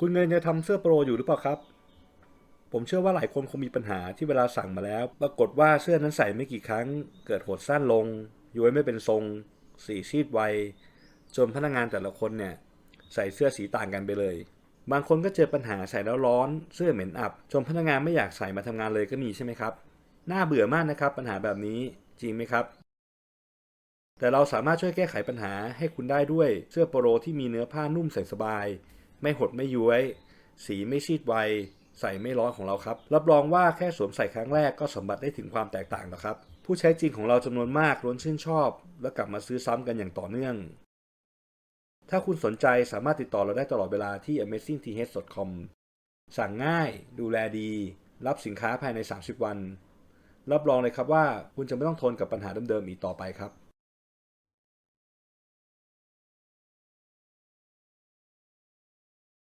คุณเงินจะทำเสื้อโปรอยู่หรือเปล่าครับ ผมเชื่อว่าหลายคนคงมีปัญหาที่เวลาสั่งมาแล้ว ปรากฏว่าเสื้อนั้นใส่ไม่กี่ครั้ง เกิดหดสั้นลง ย้วยไม่เป็นทรง สีซีดไว จนพนักงานแต่ละคนเนี่ย ใส่เสื้อสีต่างกันไปเลย บางคนก็เจอปัญหาใส่แล้วร้อน เสื้อเหม็นอับ จนพนักงานไม่อยากใส่มาทำงานเลยก็มีใช่ไหมครับ น่าเบื่อมากนะครับ ปัญหาแบบนี้ จริงไหมครับแต่เราสามารถช่วยแก้ไขปัญหาให้คุณได้ด้วยเสื้อโปโลที่มีเนื้อผ้านุ่มใส่สบาย ไม่หดไม่ย้วย สีไม่ซีดไว ใส่ไม่ร้อนของเราครับ รับรองว่าแค่สวมใส่ครั้งแรกก็สัมผัสได้ถึงความแตกต่างแล้วครับ ผู้ใช้จริงของเราจำนวนมากล้นชื่นชอบ และกลับมาซื้อซ้ำกันอย่างต่อเนื่อง ถ้าคุณสนใจสามารถติดต่อเราได้ตลอดเวลาที่ amazingth.com สั่งง่าย ดูแลดี รับสินค้าภายใน 30 วัน รับรองเลยครับว่าคุณจะไม่ต้องทนกับปัญหาเดิมๆอีกต่อไปครับ